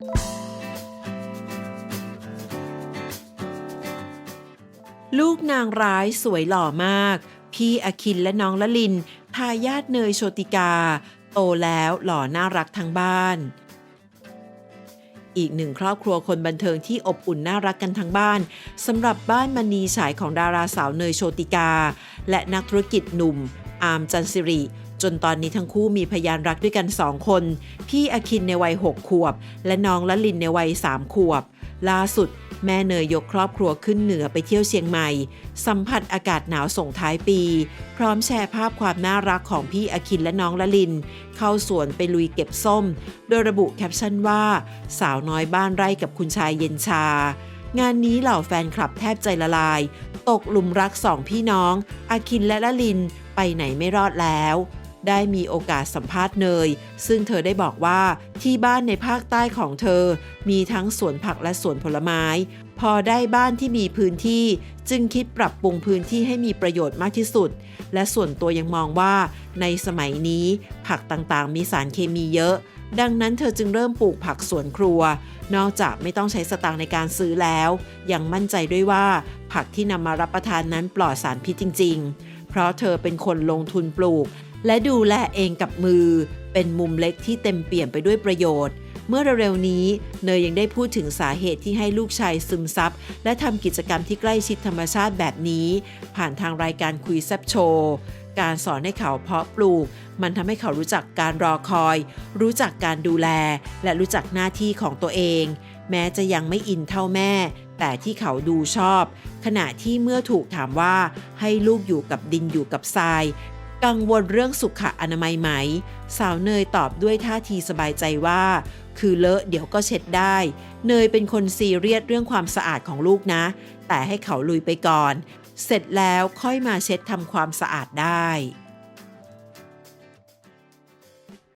ลูกนางร้ายสวยหล่อมาก พี่อคินและน้องละลิน ทายาทเนยโชติกา โตแล้วหล่อน่ารักทั้งบ้าน อีกหนึ่งครอบครัวคนบันเทิงที่อบอุ่นน่ารักกันทั้งบ้านสำหรับบ้านมณีฉายของดาราสาวเนยโชติกา และนักธุรกิจหนุ่ม อาร์มจันสิริ จนตอนนี้ทั้งคู่มีพยานรักด้วยกันสองคน พี่อคินในวัย 6 ขวบ และน้องละลินในวัย 3 ขวบ ล่าสุด แม่เนยยกครอบครัวขึ้นเหนือไปเที่ยวเชียงใหม่ สัมผัสอากาศหนาวส่งท้ายปี พร้อมแชร์ภาพความน่ารักของพี่อคินและน้องละลิน เข้าสวนไปลุยเก็บส้ม โดยระบุแคปชั่นว่า สาวน้อยบ้านไร่กับคุณชายเย็นชา งานนี้เหล่าแฟนคลับแทบใจละลาย ตกหลุมรักสองพี่น้อง อาคินและละลินไปไหนไม่รอดแล้ว ได้มีโอกาสสัมภาษณ์เนย ซึ่งเธอได้บอกว่าที่บ้านในภาคใต้ของเธอ มีทั้งสวนผักและสวนผลไม้ พอได้บ้านที่มีพื้นที่ จึงคิดปรับปรุงพื้นที่ให้มีประโยชน์มากที่สุด และส่วนตัวยังมองว่า ในสมัยนี้ผักต่างๆ มีสารเคมีเยอะ ดังนั้นเธอจึงเริ่มปลูกผักสวนครัว นอกจากไม่ต้องใช้สตางค์ในการซื้อแล้ว ยังมั่นใจด้วยว่า ผักที่นำมารับประทานนั้นปลอดสารพิษจริง ๆ เพราะเธอเป็นคนลงทุนปลูก และดูแลเองกับมือ เป็นมุมเล็กที่เต็มเปี่ยมไปด้วยประโยชน์ เมื่อเร็วๆนี้ เนยยังได้พูดถึงสาเหตุที่ให้ลูกชายซึมซับและทำกิจกรรมที่ใกล้ชิดธรรมชาติแบบนี้ ผ่านทางรายการคุยแซบโชว์การสอนให้เขาเพาะปลูก มันทำให้เขารู้จักการรอคอย รู้จักการดูแล และรู้จักหน้าที่ของตัวเอง แม้จะยังไม่อินเท่าแม่ แต่ที่เขาดูชอบ ขณะที่เมื่อถูกถามว่าให้ลูกอยู่กับดินอยู่กับทราย กังวลเรื่องสุขอนามัยไหม สาวเนยตอบด้วยท่าทีสบายใจว่า คือเลอะเดี๋ยวก็เช็ดได้ เนยเป็นคนซีเรียสเรื่องความสะอาดของลูกนะ แต่ให้เขาลุยไปก่อน เสร็จแล้วค่อยมาเช็ดทำความสะอาดได้